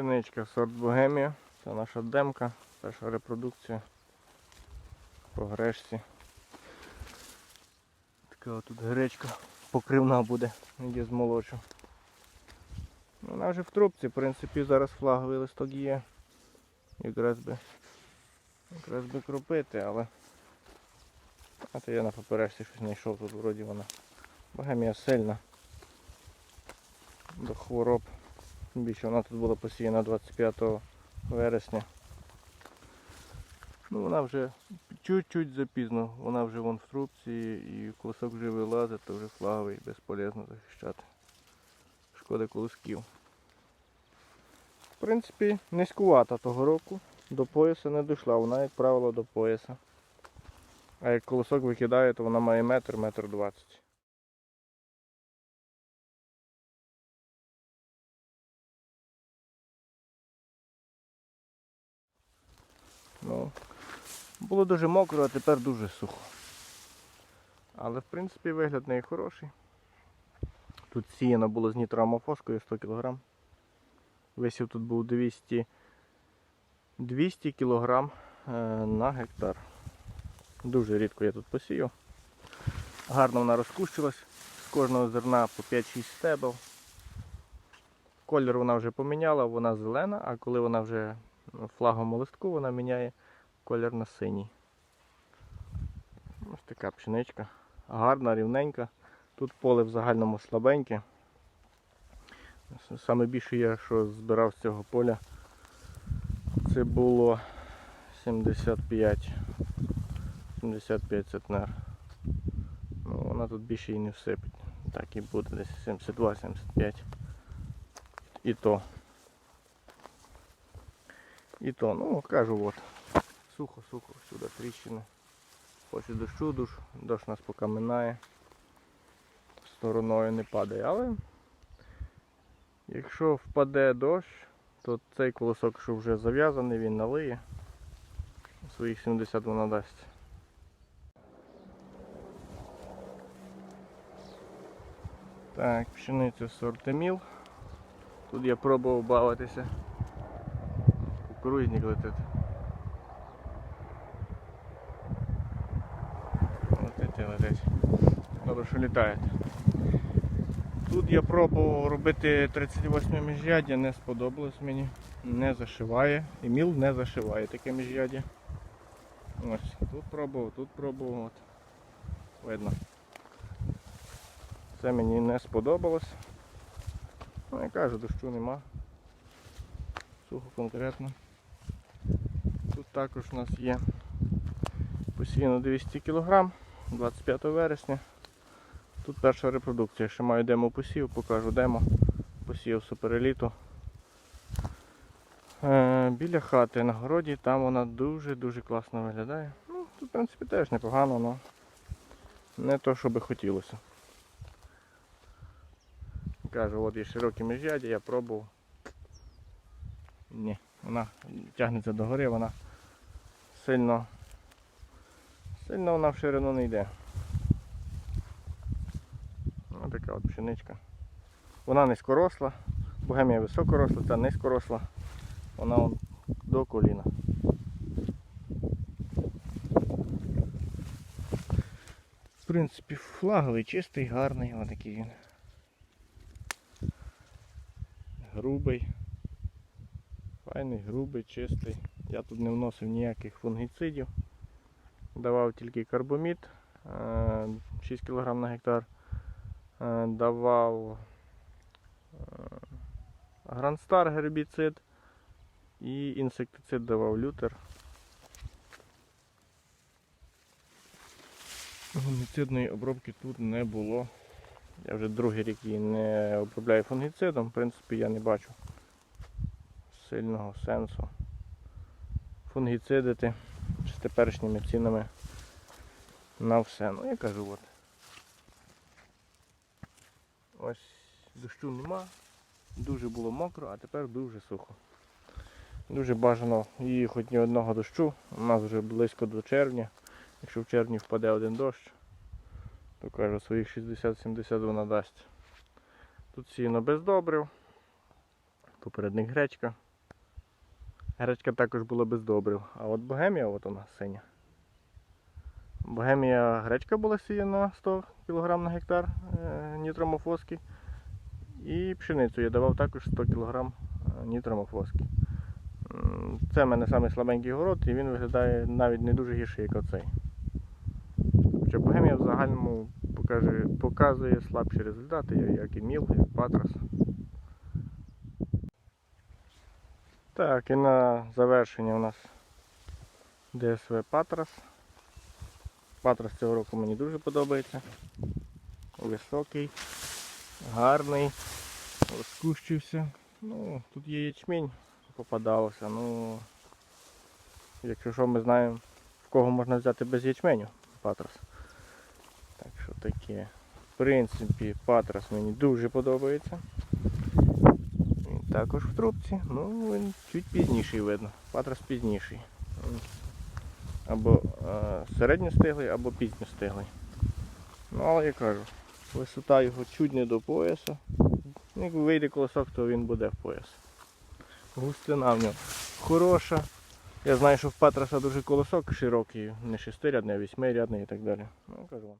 Пшеничка сорт Богемія. Це наша демка, перша репродукція по грешці. Така от тут гречка покривна буде, є з молодшу. Вона вже в трубці, в принципі, зараз флаговий листок є. Якраз би, якраз би кропити, але а то я на поперечці щось знайшов, тут вроді вона. Богемія сильна до хвороб. Тим Більше вона тут була посіяна 25 вересня. Ну вона вже чуть-чуть запізно, вона вже вон в трубці і колосок вже вилазить, то вже флаговий, безполезно захищати. Шкода колосків. В принципі, низькувата того року, до пояса не дійшла, вона, як правило, до пояса. А як колосок викидає, то вона має метр, метр двадцять. Ну, було дуже мокро, а тепер дуже сухо. Але в принципі вигляд неї хороший. Тут сіяно було з нітроамофоскою 100 кг. Висів тут був 200 200 кг на гектар. Дуже рідко я тут посію. Гарно вона розкущилась. З кожного зерна по 5-6 стебел. Колір вона вже поміняла, вона зелена, а коли вона вже флагом листку, вона міняє колір на синій. Ось така пшеничка. Гарна, рівненька. Тут поле в загальному слабеньке. Саме більше я що збирав з цього поля. Це було 75 75 центнер. Ну, вона тут більше і не всипить. Так і буде десь 72-75. І то. І то, ну кажу от. Сухо, сухо, сюди тріщини. Хоче дощу, душ, дощ нас поки минає. Стороною не падає, але якщо впаде дощ, то цей колосок, що вже зав'язаний, він налиє. Своїх 70 вона дасть. Так, пшениця сорт Еміл. Тут я пробував бавитися. Кукурузник летить. Летить і летить. Добре, що літає. Тут я пробував робити 38 міжряддя, не сподобалось мені. Не зашиває. Еміл не зашиває таке міжряддя. Ось, тут пробував, тут пробував. От. Видно. Це мені не сподобалось. Ну, я кажу, дощу нема. Сухо конкретно. Також у нас є посіяно 200 кг 25 вересня. Тут перша репродукція. Ще маю демо посів, покажу демо. Посів супереліту. Е, біля хати на городі, там вона дуже-дуже класно виглядає. Ну, тут в принципі теж непогано, але не то, що би хотілося. Кажу, от є широкі міжряді, я пробував. Ні, вона тягнеться до гори, вона сильно сильно вона в ширину не йде. Ось така от пшеничка. Вона низькоросла, богемія високоросла, та низькоросла. Вона вон до коліна. В принципі, флаговий, чистий, гарний, ось такий він. Грубий. Файний, грубий, чистий. Я тут не вносив ніяких фунгіцидів. Давав тільки карбомід е, 6 кг на гектар. Е, Давав Грандстар гербіцид і інсектицид давав лютер. Фунгіцидної обробки тут не було. Я вже другий рік її не обробляю фунгіцидом, в принципі я не бачу сильного сенсу фунгіцидити з теперішніми цінами на все. Ну я кажу от. Ось дощу нема, дуже було мокро, а тепер дуже сухо. Дуже бажано її хоч ні одного дощу. У нас вже близько до червня. Якщо в червні впаде один дощ, то кажу, своїх 60-70 вона дасть. Тут сіно без добрив, попередник гречка. Гречка також була без добрив. А от богемія, от вона синя. Богемія гречка була сіяна 100 кг на гектар е, нітромофоски. І пшеницю я давав також 100 кг нітромофоски. Це в мене самий слабенький город і він виглядає навіть не дуже гірший, як оцей. Хоча богемія в загальному покаже, показує слабші результати, як і міл, як патрас. Так, і на завершення у нас ДСВ Патрас. Патрас цього року мені дуже подобається. Високий, гарний, розкущився. Ну, тут є ячмінь, попадалося. Ну, якщо що, ми знаємо, в кого можна взяти без ячменю Патрас. Так що таке. В принципі, Патрас мені дуже подобається. Також в трубці, ну він чуть пізніший видно. Патрас пізніший. Або е, середньостиглий, або пізньостиглий. Ну, але я кажу, висота його чуть не до пояса. Як вийде колосок, то він буде в пояс. Густина в нього хороша. Я знаю, що в Патраса дуже колосок широкий, не шестирядний, а вісьмирядний і так далі. Ну, кажу вам.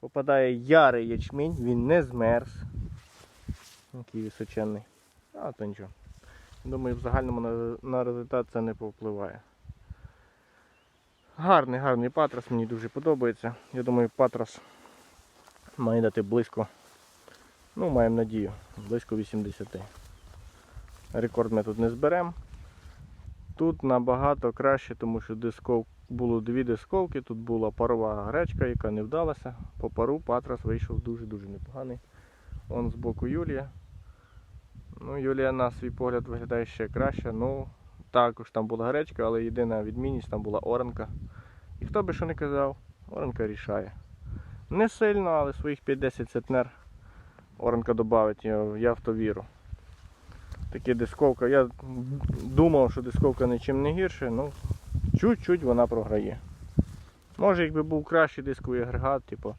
Попадає ярий ячмінь, він не змерз. Який височенний. А то нічого. Думаю, в загальному на, на результат це не повпливає. Гарний, гарний патрас, мені дуже подобається. Я думаю, патрас має дати близько, ну, маємо надію, близько 80. Рекорд ми тут не зберемо. Тут набагато краще, тому що дисков... було дві дисковки, тут була парова гречка, яка не вдалася. По пару патрас вийшов дуже-дуже непоганий. Он з боку Юлія. Ну, Юлія на свій погляд виглядає ще краще. Ну, також там була гречка, але єдина відмінність там була оранка. І хто би що не казав, оранка рішає. Не сильно, але своїх 5-10 центнер оранка додавить, я, в то віру. Таке дисковка. Я думав, що дисковка нічим не гірше, ну чуть-чуть вона програє. Може, якби був кращий дисковий агрегат, типу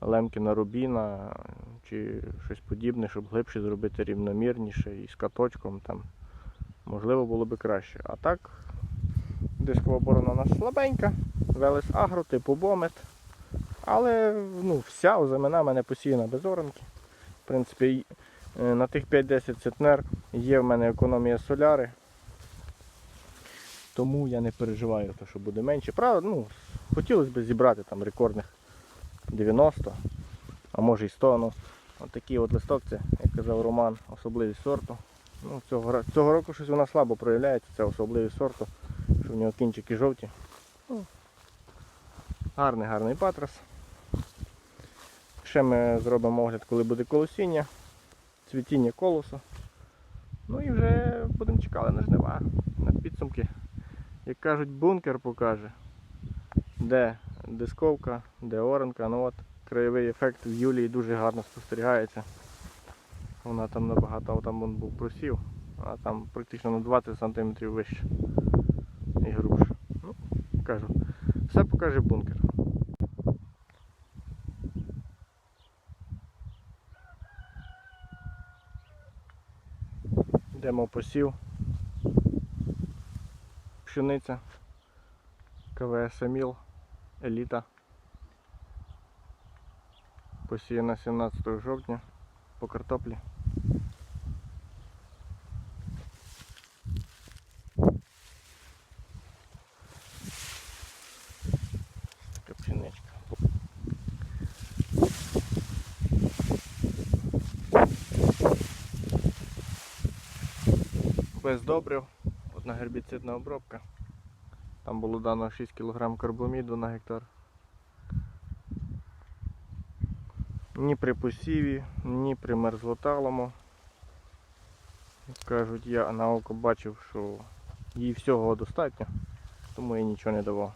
Лемкіна Рубіна чи щось подібне, щоб глибше зробити рівномірніше і з каточком там. Можливо, було би краще. А так, дискова оборона у нас слабенька, Велес Агро, типу Бомет. Але ну, вся озимина в мене посіяна без оранки. В принципі, е, на тих 5-10 центнер є в мене економія соляри. Тому я не переживаю, що буде менше. Правда, ну, хотілося б зібрати там рекордних 90, а може і 100. Ну, от такий от листок, це, як казав Роман, особливість сорту. Ну, цього, цього року щось вона слабо проявляється, це особливість сорту, що в нього кінчики жовті. Ну, гарний, гарний патрас. Ще ми зробимо огляд, коли буде колосіння, цвітіння колосу. Ну і вже будемо чекати на жнива. Як кажуть, бункер покаже, де дисковка, де оранка. Ну от краєвий ефект в Юлії дуже гарно спостерігається. Вона там набагато, там вон був просів, а там практично на 20 см вище і грубше. Ну, кажу, все покаже бункер. Йдемо посів. Пшениця. КВС Еміл. Еліта. Посіяна 17 жовтня по картоплі. Така пшеничка. Без добрив, одна гербіцидна обробка. Там було дано 6 кг карбоміду на гектар. Ні при посіві, ні при мерзлоталому. Кажуть, я на око бачив, що їй всього достатньо, тому я нічого не давав.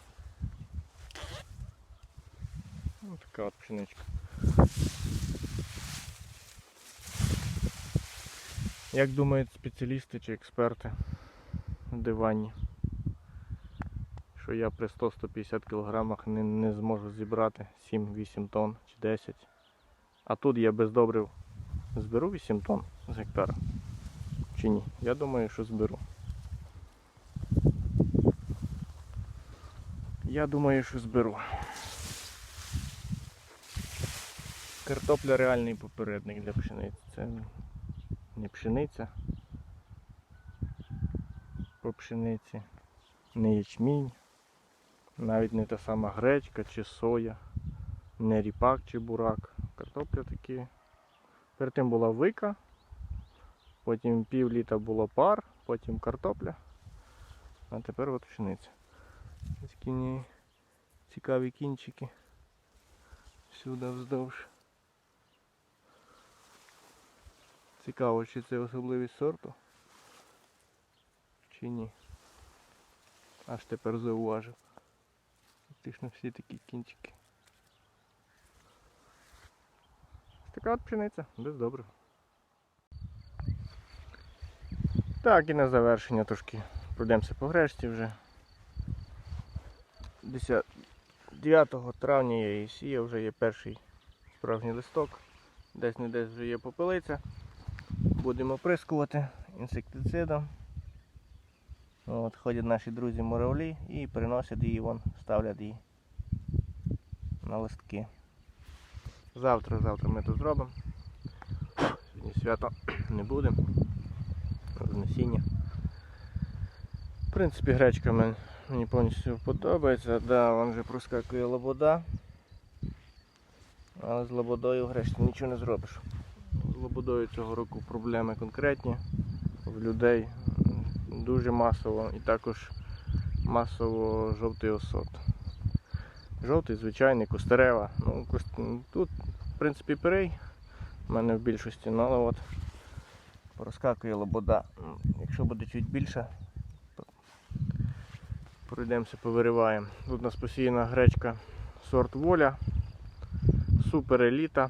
Ось така от пшеничка. Як думають спеціалісти чи експерти дивані, що я при 100-150 кг не, не зможу зібрати 7-8 тонн чи 10. А тут я без добрив Зберу 8 тонн з гектара. Чи ні? Я думаю, що зберу. Я думаю, що зберу. Картопля реальний попередник для пшениці. Це не пшениця по пшениці, не ячмінь, навіть не та сама гречка чи соя, не ріпак чи бурак. Картопля такі. Перед тим була вика, потім пів літа було пар, потім картопля, а тепер от пшениця. Такі цікаві кінчики. Сюди вздовж. Цікаво, чи це особливість сорту, чи ні. Аж тепер зауважив. Фактично всі такі кінчики. Така от пшениця, без доброго. Так, і на завершення трошки пройдемося по грешці вже. 10, 9 травня я її сіяв, вже є перший справжній листок. Десь не десь вже є попелиця. Будемо оприскувати інсектицидом. От, ходять наші друзі муравлі і приносять її, вон, ставлять її на листки. Завтра, завтра ми це зробимо. Сьогодні свято не буде. Рознесіння. В принципі, гречка мен- мені повністю подобається. Да, вон вже проскакує лобода. Але з лободою в гречці нічого не зробиш. З лободою цього року проблеми конкретні. В людей дуже масово і також масово жовтий осот. Жовтий, звичайний, костерева. Ну, кос- м, тут, в принципі, перей. У мене в більшості, ну, але от проскакує лобода. Якщо буде чуть більше, то пройдемося, повириваємо. Тут у нас посіяна гречка сорт воля. Супер еліта.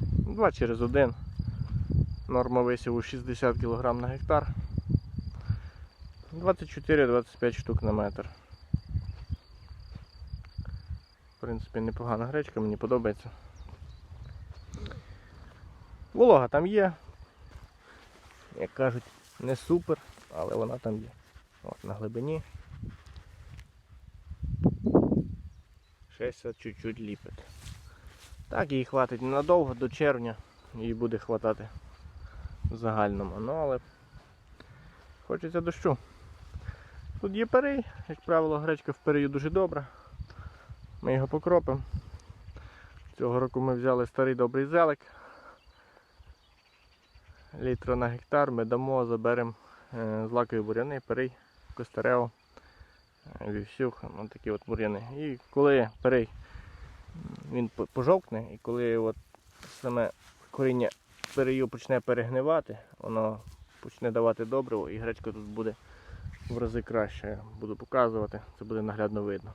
2 через 1. Норма висіву 60 кг на гектар. 24-25 штук на метр. В принципі, непогана гречка, мені подобається. Волога там є. Як кажуть, не супер, але вона там є. От, на глибині. 60 чуть-чуть ліпить. Так, їй хватить ненадовго, до червня їй буде хватати в загальному. Ну але хочеться дощу. Тут є перей, як правило, гречка в перею дуже добра. Ми його покропимо. Цього року ми взяли старий добрий зелик. Літра на гектар ми дамо, заберемо е, злакові буряни, перей, костерео, е, вівсюх, ну, такі от буряни. І коли перей він пожовкне, і коли от саме коріння перею почне перегнивати, воно почне давати добриво і гречка тут буде в рази краще. Буду показувати, це буде наглядно видно.